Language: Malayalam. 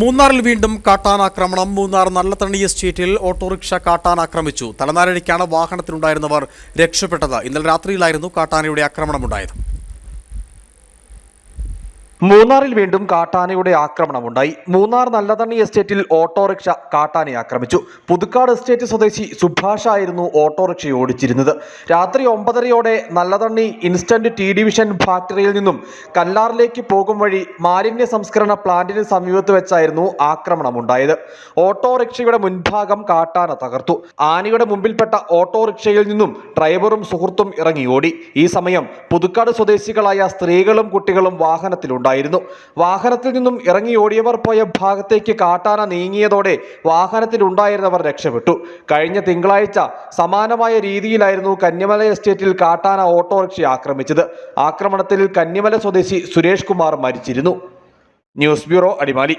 മൂന്നാറിൽ വീണ്ടും കാട്ടാനാക്രമണം മൂന്നാർ നല്ലതണ്ണി എസ്റ്റേറ്റിൽ ഓട്ടോറിക്ഷ കാട്ടാനാക്രമിച്ചു തലനാരിഴയ്ക്കാണ് വാഹനത്തിലുണ്ടായിരുന്നവർ രക്ഷപ്പെട്ടത്. ഇന്നലെ രാത്രിയിലായിരുന്നു കാട്ടാനയുടെ ആക്രമണമുണ്ടായത്. മൂന്നാറിൽ വീണ്ടും കാട്ടാനയുടെ ആക്രമണമുണ്ടായി. മൂന്നാർ നല്ലതണ്ണി എസ്റ്റേറ്റിൽ ഓട്ടോറിക്ഷ കാട്ടാനെ ആക്രമിച്ചു. പുതുക്കാട് എസ്റ്റേറ്റ് സ്വദേശി സുഭാഷ് ആയിരുന്നു ഓട്ടോറിക്ഷ ഓടിച്ചിരുന്നത്. രാത്രി ഒമ്പതരയോടെ നല്ലതണ്ണി ഇൻസ്റ്റന്റ് ടി ഡിവിഷൻ ഫാക്ടറിയിൽ നിന്നും കല്ലാറിലേക്ക് പോകും വഴി മാലിന്യ സംസ്കരണ പ്ലാന്റിന് സമീപത്ത് വെച്ചായിരുന്നു ആക്രമണമുണ്ടായത്. ഓട്ടോറിക്ഷയുടെ മുൻഭാഗം കാട്ടാന തകർത്തു. ആനയുടെ മുമ്പിൽപ്പെട്ട ഓട്ടോറിക്ഷയിൽ നിന്നും ഡ്രൈവറും സുഹൃത്തും ഇറങ്ങി ഓടി. ഈ സമയം പുതുക്കാട് സ്വദേശികളായ സ്ത്രീകളും കുട്ടികളും വാഹനത്തിലുണ്ടായിരുന്നു വാഹനത്തിൽ നിന്നും ഇറങ്ങി ഓടിയവർ പോയ ഭാഗത്തേക്ക് കാട്ടാന നീങ്ങിയതോടെ വാഹനത്തിലുണ്ടായിരുന്നവർ രക്ഷപ്പെട്ടു. കഴിഞ്ഞ തിങ്കളാഴ്ച സമാനമായ രീതിയിലായിരുന്നു കന്യമല എസ്റ്റേറ്റിൽ കാട്ടാന ഓട്ടോറിക്ഷ ആക്രമിച്ചത്. ആക്രമണത്തിൽ കന്യമല സ്വദേശി സുരേഷ് കുമാർ മരിച്ചിരുന്നു. News bureau Adimali.